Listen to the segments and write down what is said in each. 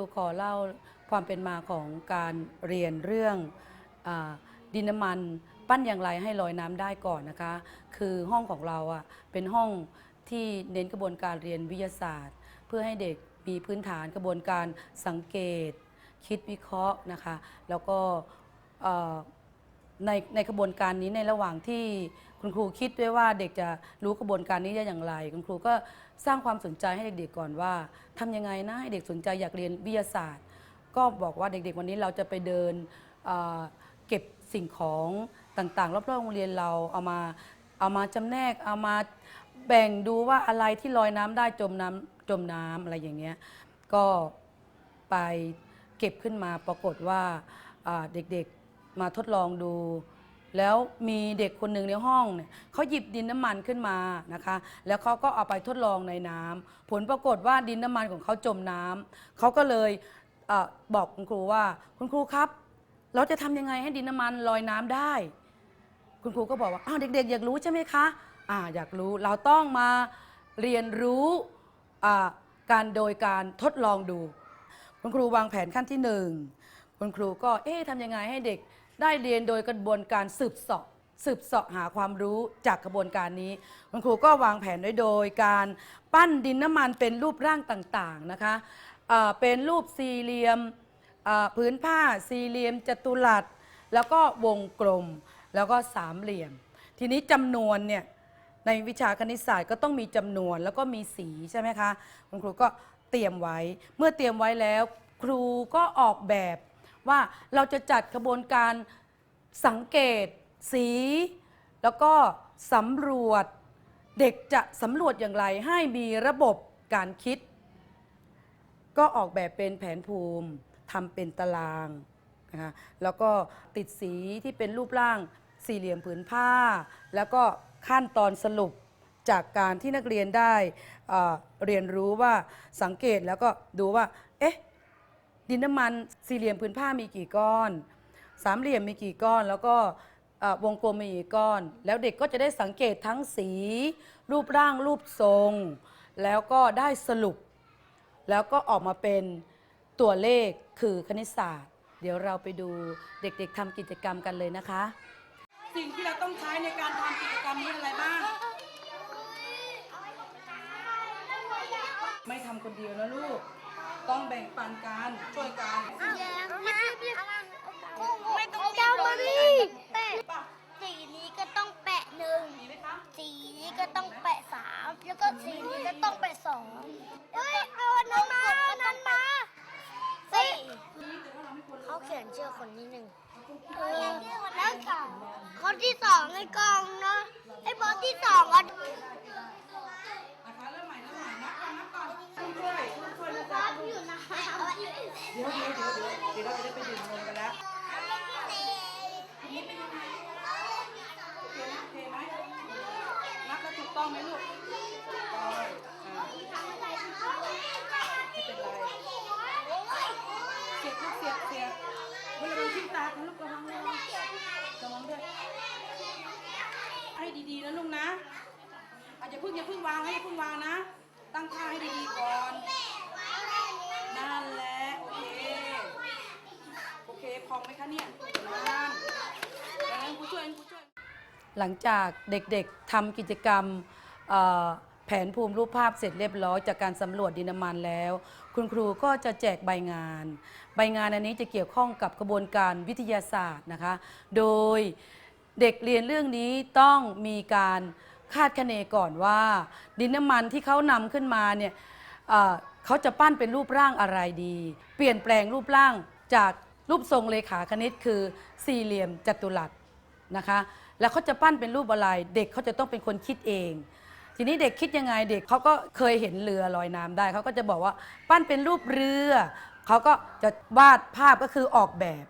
รูขอเล่าความเป็นมาของการเรียนเรื่องอดินน้ำมันปั้นอย่างไรให้ลอยน้ำได้ก่อนนะคะ คือห้องของเราอะเป็นห้องที่เน้นกระบวนการเรียนวิทยาศาสตร์ เพื่อให้เด็กมีพื้นฐานกระบวนการสังเกต คิดวิเคราะห์นะคะ แล้วก็ในในกระบวนการนี้ในระหว่างที่ คุณครูคิดด้วยว่าเด็กจะรู้กระบวนการนี้ได้อย่างไร คุณครูก็สร้างความสนใจให้เด็กๆก่อนว่าทำยังไงนะให้เด็กสนใจอยากเรียนวิทยาศาสตร์ ก็บอกว่าเด็กๆวันนี้เราจะไปเดินเเก็บสิ่งของต่างๆรอบๆโรงเรียนเราเอามาเอามาจำแนกเอามาแบ่งดูว่าอะไรที่ลอยน้ำได้จมน้ำจมน้ำอะไรอย่างเงี้ยก็ไปเก็บขึ้นมาปรากฏว่าเด็กๆมาทดลองดู แล้วมีเด็กคนหนึ่งในห้องเนี่ยเขาหยิบดินน้ำมันขึ้นมานะคะ แล้วเขาก็เอาไปทดลองในน้ำผลปรากฏว่าดินน้ำมันของเขาจมน้ำเขาก็เลยเออบอกคุณครูว่า คุณครูครับ เราจะทำยังไงให้ดินน้ำมันลอยน้ำได้ คุณครูก็บอกว่าอ้าวเด็ก ๆ อยากรู้ใช่ไหมคะอ่าอยากรู้เราต้องมาเรียนรู้อ่าการโดยการทดลองดู คุณครูวางแผนขั้นที่หนึ่งคุณครูก็เอ๊ะทำยังไงให้เด็ก ได้เรียนโดยกระบวนการสืบเสาะสืบเสาะหาความรู้จากกระบวนการนี้ คุณครูก็วางแผนไว้โดยการปั้นดินน้ำมันเป็นรูปร่างต่างๆนะคะอ่าเป็นรูปสี่เหลี่ยมพื้นผ้าสี่เหลี่ยมจัตุรัส แล้วก็วงกลมแล้วก็สามเหลี่ยม ทีนี้จำนวนเนี่ยในวิชาคณิตศาสตร์ก็ต้องมีจำนวนแล้วก็มีสีใช่ไหมคะคุณครูก็เตรียมไว้ เมื่อเตรียมไว้แล้ว ครูก็ออกแบบ ว่าเราจะจัดกระบวนการสังเกตสี แล้วก็สำรวจเด็กจะสำรวจอย่างไรให้มีระบบการคิด ก็ออกแบบเป็นแผนภูมิทำเป็นตารางนะคะแล้วก็ติดสีที่เป็นรูปร่างสี่เหลี่ยมผืนผ้า แล้วก็ขั้นตอนสรุปจากการที่นักเรียนได้เอ่อเรียนรู้ว่าสังเกตแล้วก็ดูว่า เอ๊ะ ดินน้ำมันสี่เหลี่ยมผืนผ้ามีกี่ก้อน สามเหลี่ยมมีกี่ก้อน แล้วก็เอ่อวงกลมมีกี่ก้อน แล้วเด็กก็จะได้สังเกตทั้งสี รูปร่างรูปทรง แล้วก็ได้สรุป แล้วก็ออกมาเป็นตัวเลขคือคณิตศาสตร์ เดี๋ยวเราไปดูเด็กๆทำกิจกรรมกันเลยนะคะ สิ่งที่เราต้องใช้ในการทำกิจกรรมนี้อะไรบ้าง ไม่ทำคนเดียวนะลูก ต้องแบ่งปันกัน ช่วยกันไม่ต้องเจ้ามารีแปะสีนี้ก็ต้องแปะหนึ่งมีไหมคะสีนี้ก็ต้องแปะสามแล้วก็สีนี้ก็ต้องแปะสองเฮ้ยเอาอันนั้นมาเอานั้นมาสี่เขาเขียนชื่อคนที่หนึ่งเออแล้วคนที่สองไอ้กองเนาะไอ้บอสที่สองอะเริ่มใหม่เริ่มใหม่นับก่อนนับก่อนคุณช่วยคุณช่วยนะ บ จ๊ะ อสอยู่นะ เดี๋ยวเดี๋ยวเดี๋ยวเดี๋ยวเดี๋ยวเราจะได้ไปดื่มนมกันแล้วทีนี้เป็นยังไงโอเคนะโอเคไหมนับแล้วถูก ต้องไหมลูกก้องอ่าไม่เป็นไรเสียบลูกเสียบเสียบเวลาเราทิ้งตาคุณลูกระวังระวังระวังด้วยให้ดีๆนะลูกนะอาจจะอย่าเพิ่งอย่าเพิ่งวางให้อย่าพิ่งวางนะ ตั้งท่าให้ดีๆก่อนนั่นแหละโอเคโอเคพองไหมคะเนี่ยนั่นแล้วครูช่วยครูช่วย หลังจากเด็กๆทำกิจกรรมแผนภูมิรูปภาพเสร็จเรียบร้อยจากการสำรวจดินน้ำมันแล้ว คุณครูก็จะแจกใบงาน ใบงานอันนี้จะเกี่ยวข้องกับกระบวนการวิทยาศาสตร์นะคะ โดยเด็กเรียนเรื่องนี้ต้องมีการคาดคะเนก่อนว่า ดินน้ำมันที่เขานำขึ้นมาเนี่ยเขาจะปั้นเป็นรูปร่างอะไรดี เปลี่ยนแปลงรูปร่างจากรูปทรงเลขาคณิตคือสี่เหลี่ยมจัตุรัสนะคะ แล้วเขาจะปั้นเป็นรูปอะไร เด็กเขาจะต้องเป็นคนคิดเอง ทีนี้เด็กคิดยังไงเด็กเขาก็เคยเห็นเรือลอยน้ำได้ เขาก็จะบอกว่าปั้นเป็นรูปเรือ เขาก็จะวาดภาพก็คือออกแบบ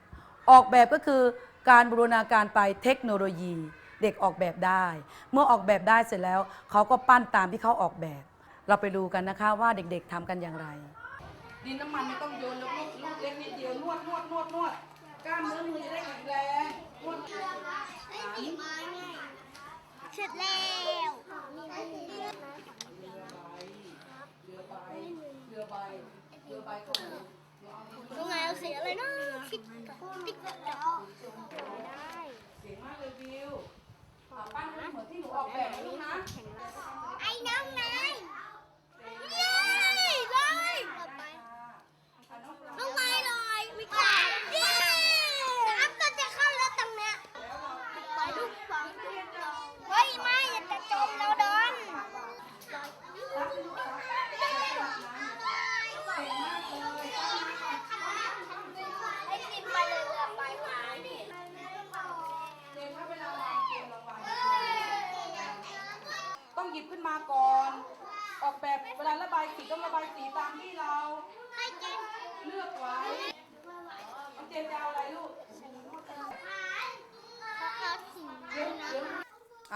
ออกแบบก็คือการบูรณาการไปเทคโนโลยี เด็กออกแบบได้ เมื่อออกแบบได้เสร็จแล้ว เขาก็ปั้นตามที่เขาออกแบบ เราไปดูกันนะคะว่าเด็กๆทำกันอย่างไรดินน้ำมันไม่ต้องโยนลูกลูกเล็กนิดเดียวนวดนวดนวดนวดกล้ามเนื้อมือจะได้แข็งแรงนวด เสร็จแล้วตรงไหนเอาสีอะไรนะติ๊กติ๊กแล้วได้เสียงมากเลยบิวปั้นเหมือนที่หนูออกแบบนะลูนะ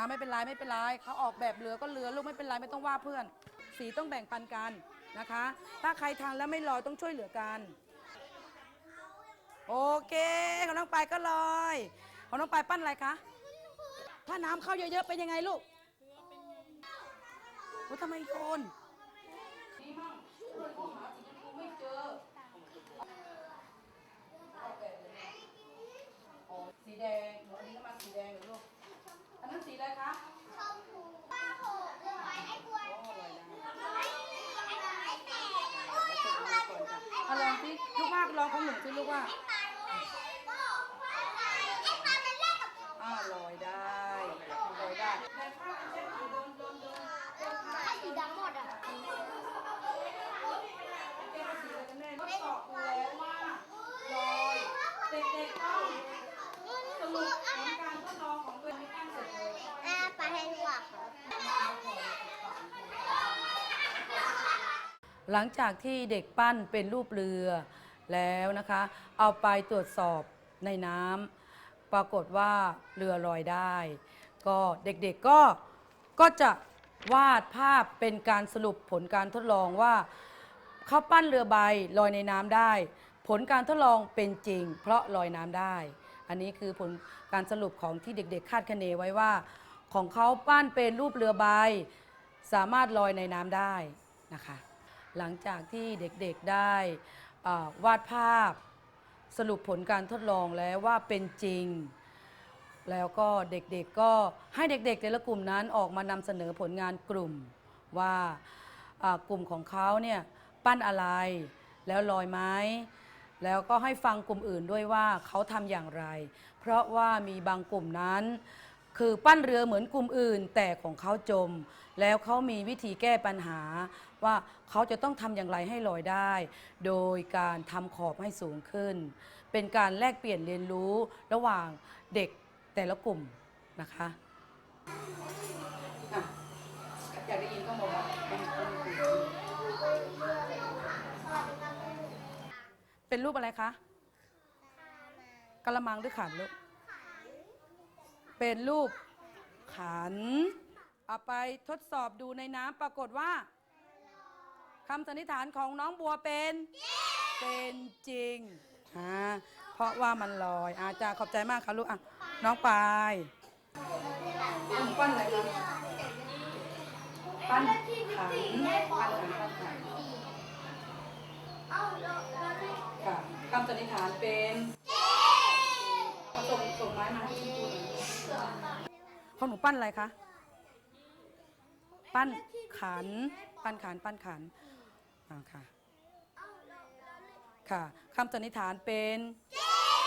ไม่เป็นไรไม่เป็นไรเขาออกแบบเรือก็เรือลูกไม่เป็นไรไม่ต้องว่าเพื่อน สีต้องแบ่งปันกันนะคะ ถ้าใครทานแล้วไม่ลอยต้องช่วยเหลือกัน โอเคของน้องปายก็ลอยของน้องปายปั้นอะไรคะถ้าน้ำเข้าเยอะๆเป็นยังไงลูกโอ้ทำไมโยนสีแดงหนูอันนี้มันสีแดงเหรอลูกอันนั้น สีอะไรคะ เอาลองสิลูกว่าลองของหนูสิลูกว่าอ่าลอยได้ลอยได้แต่ถ้าเป็นเช่นเดินเดินเดินเดินทาง สีดำหมดอะ เกมสีอะไรกันแน่ทดสอบดูแล้วว่าลอยเด็กๆต้องสรุปผลการทดลองของตัวเองให้ตั้งเสร็จเลย อ่าไปให้ลูกอะ หลังจากที่เด็กปั้นเป็นรูปเรือแล้วนะคะ เอาไปตรวจสอบในน้ำปรากฏว่าเรือลอยได้ ก็เด็กๆก็ก็จะวาดภาพเป็นการสรุปผลการทดลองว่าเขาปั้นเรือใบลอยในน้ำได้ ผลการทดลองเป็นจริง เพราะลอยน้ำได้ อันนี้คือผลการสรุปของที่เด็กๆ คาดคะเนไว้ว่า ของเขาปั้นเป็นรูปเรือใบสามารถลอยในน้ำได้นะคะ หลังจากที่เด็กๆได้วาดภาพสรุปผลการทดลองแล้วว่าเป็นจริง แล้วก็เด็กๆก็ให้เด็กๆแต่ละกลุ่มนั้นออกมานำเสนอผลงานกลุ่มว่าอ่ากลุ่มของเขาเนี่ยปั้นอะไรแล้วลอยไหมแล้วก็ให้ฟังกลุ่มอื่นด้วยว่าเขาทำอย่างไร เพราะว่ามีบางกลุ่มนั้น คือปั้นเรือเหมือนกลุ่มอื่น แต่ของเขาจม แล้วเขามีวิธีแก้ปัญหา ว่าเขาจะต้องทำอย่างไรให้ลอยได้ โดยการทำขอบให้สูงขึ้น เป็นการแลกเปลี่ยนเรียนรู้ระหว่างเด็กแต่ละกลุ่มนะคะอยากได้ยินก็บอกว่าเป็นรูปอะไรคะกระมังหรือขันลูก เป็นรูปขัน เอาไปทดสอบดูในน้ำปรากฏว่าคำสันนิษฐานของน้องบัวเป็น เป็นจริงอ่าเพราะว่ามันลอยอาจารย์ขอบใจมากค่ะลูกอะน้องปายปั้นอะไรคะปั้นขันปั้นขันปั้นขันค่ะคำสันนิษฐานเป็นเอาส่งส่งไม้มาให้คุณครูหน่อย ของหนูปั้นอะไรคะ ปั้นขัน ปั้นขัน ปั้นขันอ่าค่ะ ค่ะคำสันนิษฐานเป็น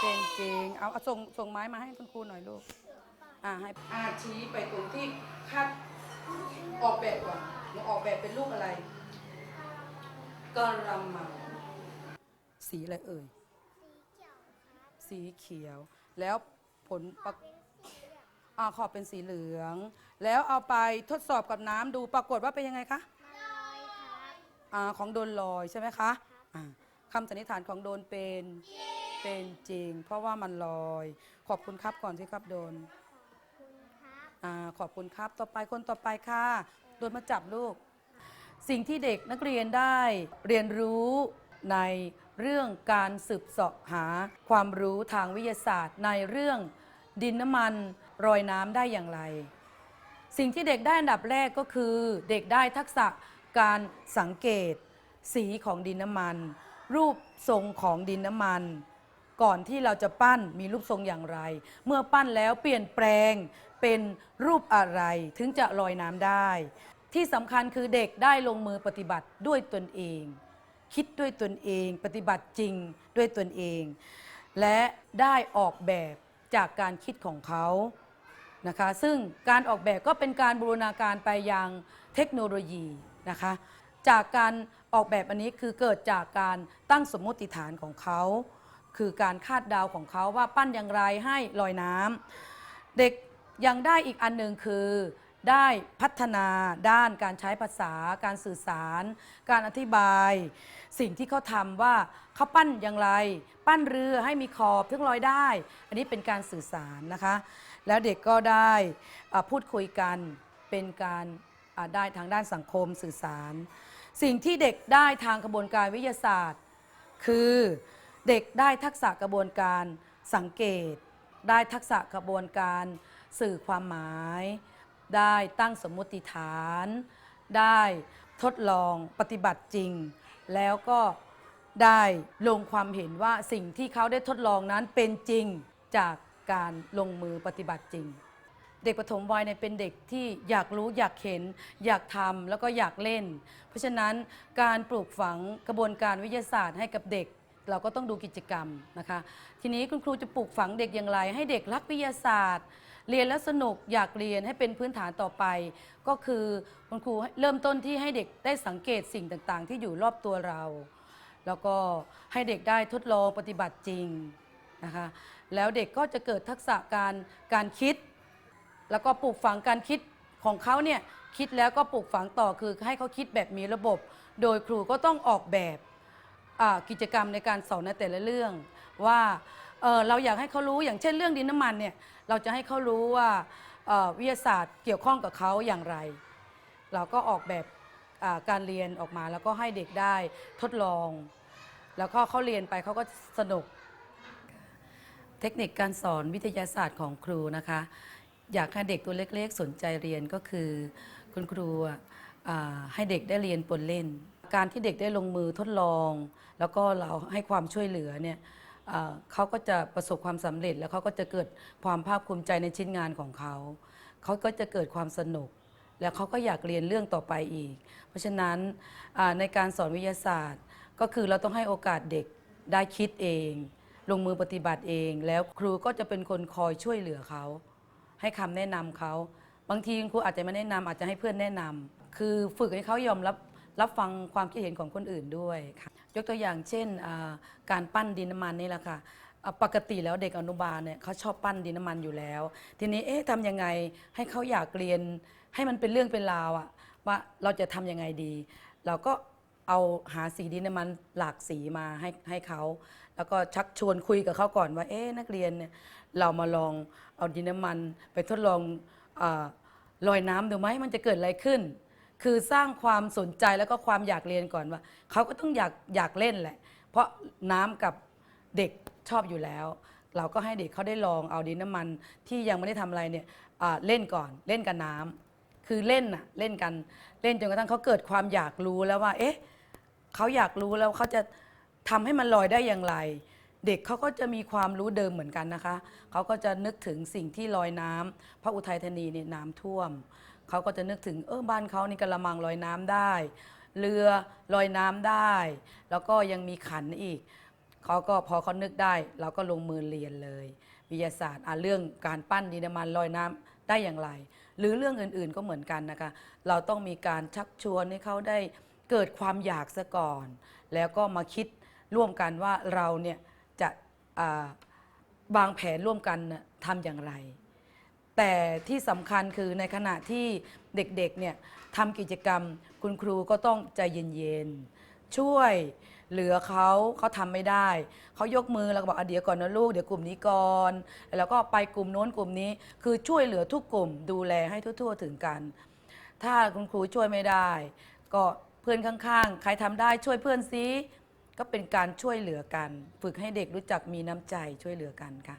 เป็นจริง เอาเอาส่งส่งไม้มาให้คุณครูหน่อยลูก อ่าให้อาชี้ไปตรงที่คาดออกแบบก่อนหนูออกแบบเป็นรูปอะไรกระมังสีอะไรเอ่ย สีเขียว แล้วผลประ อ่าขอบเป็นสีเหลือง แล้วเอาไปทดสอบกับน้ำดูปรากฏว่าเป็นยังไงคะอ่าของโดนลอยใช่ไหมคะอ่าคำสันนิษฐานของโดนเป็นเป็นจริง เพราะว่ามันลอย ขอบคุณครับก่อนที่ครับโดนอ่าขอบคุณครับต่อไปคนต่อไปค่ะ โดนมาจับลูก สิ่งที่เด็กนักเรียนได้เรียนรู้ในเรื่องการสืบเสาะหาความรู้ทางวิทยาศาสตร์ ในเรื่องดินน้ำมัน รอยน้ำได้อย่างไร สิ่งที่เด็กได้อันดับแรกก็คือ เด็กได้ทักษะการสังเกต สีของดินน้ำมัน รูปทรงของดินน้ำมัน ก่อนที่เราจะปั้นมีรูปทรงอย่างไร เมื่อปั้นแล้วเปลี่ยนแปลงเป็นรูปอะไรถึงจะลอยน้ำได้ ที่สำคัญคือเด็กได้ลงมือปฏิบัติด้วยตนเอง คิดด้วยตนเอง ปฏิบัติจริงด้วยตนเอง และได้ออกแบบจากการคิดของเขา นะคะซึ่งการออกแบบก็เป็นการบูรณาการไปยังเทคโนโลยีนะคะจากการออกแบบอันนี้คือเกิดจากการตั้งสมมติฐานของเขา คือการคาดเดาของเขาว่าปั้นอย่างไรให้ลอยน้ำเด็กยังได้อีกอันหนึ่งคือได้พัฒนาด้านการใช้ภาษา การสื่อสาร การอธิบาย สิ่งที่เขาทำว่าเขาปั้นอย่างไร ปั้นเรือให้มีขอบถึงลอยได้ อันนี้เป็นการสื่อสารนะคะ แล้วเด็กก็ได้พูดคุยกันเป็นการได้ทางด้านสังคมสื่อสาร สิ่งที่เด็กได้ทางกระบวนการวิทยาศาสตร์ คือเด็กได้ทักษะกระบวนการสังเกต ได้ทักษะกระบวนการสื่อความหมาย ได้ตั้งสมมติฐาน ได้ทดลองปฏิบัติจริง แล้วก็ได้ลงความเห็นว่าสิ่งที่เขาได้ทดลองนั้นเป็นจริงจาก การลงมือปฏิบัติจริง เด็กปฐมวัยเนี่ยเป็นเด็กที่อยากรู้อยากเห็น อยากทำแล้วก็อยากเล่น เพราะฉะนั้นการปลูกฝังกระบวนการวิทยาศาสตร์ให้กับเด็กเราก็ต้องดูกิจกรรมนะคะ ทีนี้คุณครูจะปลูกฝังเด็กอย่างไร ให้เด็กรักวิทยาศาสตร์ เรียนแล้วสนุกอยากเรียนให้เป็นพื้นฐานต่อไป ก็คือคุณครูเริ่มต้นที่ให้เด็กได้สังเกตสิ่งต่างๆ ที่อยู่รอบตัวเรา แล้วก็ให้เด็กได้ทดลองปฏิบัติจริงนะคะ แล้วเด็กก็จะเกิดทักษะการการคิด แล้วก็ปลูกฝังการคิดของเขาเนี่ยคิดแล้วก็ปลูกฝังต่อคือให้เขาคิดแบบมีระบบ โดยครูก็ต้องออกแบบกิจกรรมในการสอนในแต่ละเรื่อง ว่าเเราอยากให้เขารู้อย่างเช่นเรื่องดินน้ำมันเนี่ยเราจะให้เขารู้ว่าวิทยาศาสตร์เกี่ยวข้องกับเขาอย่างไร เราก็ออกแบบการเรียนออกมาแล้วก็ให้เด็กได้ทดลอง แล้วก็เขาเรียนไปเขาก็สนุก เทคนิคการสอนวิทยาศาสตร์ของครูนะคะ อยากให้เด็กตัวเล็กๆ สนใจเรียนก็คือคุณครูให้เด็กได้เรียนปนเล่น การที่เด็กได้ลงมือทดลอง แล้วก็เราให้ความช่วยเหลือเนี่ยเขาก็จะประสบความสำเร็จ แล้วเขาก็จะเกิดความภาคภูมิใจในชิ้นงานของเขาเขาก็จะเกิดความสนุก แล้วเขาก็อยากเรียนเรื่องต่อไปอีก เพราะฉะนั้นในการสอนวิทยาศาสตร์ ก็คือเราต้องให้โอกาสเด็กได้คิดเอง ลงมือปฏิบัติเอง แล้วครูก็จะเป็นคนคอยช่วยเหลือเขา ให้คำแนะนำเขา บางทีครูอาจจะไม่แนะนำอาจจะให้เพื่อนแนะนำคือฝึกให้เขายอมรับรับฟังความคิดเห็นของคนอื่นด้วยค่ะยกตัวอย่างเช่นอ่าการปั้นดินน้ำมันนี่แหละค่ะอ่าปกติแล้วเด็กอนุบาลเนี่ยเขาชอบปั้นดินน้ำมันอยู่แล้ว ทีนี้เอ๊ะทำยังไงให้เขาอยากเรียน ให้มันเป็นเรื่องเป็นราวอะว่าเราจะทำยังไงดี เราก็เอาหาสีดินน้ำมันหลากสีมาให้ให้เขา แล้วก็ชักชวนคุยกับเขาก่อนว่า เอ๊ะนักเรียนเนี่ยเรามาลองเอาดินน้ำมัน ไปทดลองอลอยน้ำดูไหมมันจะเกิดอะไรขึ้น คือสร้างความสนใจแล้วก็ความอยากเรียนก่อนว่าเขาก็ต้องอยากอยากเล่นแหละ เพราะน้ำกับเด็กชอบอยู่แล้ว เราก็ให้เด็กเขาได้ลองเอาดินน้ำมันที่ยังไม่ได้ทำอะไรเนี่ยเล่นก่อนเล่นกับน้ำคือเล่นน่ะเล่นกันเล่นจนกระทั่งเขาเกิดความอยากรู้แล้วว่า เอ๊ะเขาอยากรู้แล้วเขาจะ ทำให้มันลอยได้อย่างไร เด็กเขาก็จะมีความรู้เดิมเหมือนกันนะคะ เขาก็จะนึกถึงสิ่งที่ลอยน้ำพระอุทัยธานีเนี่ยน้ำท่วม เขาก็จะนึกถึงเออบ้านเขานี่กระมังลอยน้ำได้ เรือลอยน้ำได้ แล้วก็ยังมีขันอีก เขาก็พอเขานึกได้ เราก็ลงมือเรียนเลย วิทยาศาสตร์อะเรื่องการปั้นดินน้ำมันลอยน้ำได้อย่างไร หรือเรื่องอื่นๆก็เหมือนกันนะคะ เราต้องมีการชักชวนให้เขาได้เกิดความอยากซะก่อน แล้วก็มาคิด ร่วมกันว่าเราเนี่ยจะอ่าวางแผนร่วมกันทำอย่างไร แต่ที่สำคัญคือในขณะที่เด็กๆเนี่ยทำกิจกรรมคุณครูก็ต้องใจเย็นๆ ช่วยเหลือเขาเขาทำไม่ได้ เขายกมือแล้วก็บอกอเดี๋ยวก่อนนะลูกเดี๋ยวกลุ่มนี้ก่อน แล้วก็ไปกลุ่มโน้นกลุ่มนี้ คือช่วยเหลือทุกกลุ่มดูแลให้ทั่วๆถึงกัน ถ้าคุณครูช่วยไม่ได้ ก็เพื่อนข้างๆ ใครทำได้ช่วยเพื่อนซิ ก็เป็นการช่วยเหลือกัน ฝึกให้เด็กรู้จักมีน้ำใจช่วยเหลือกันค่ะ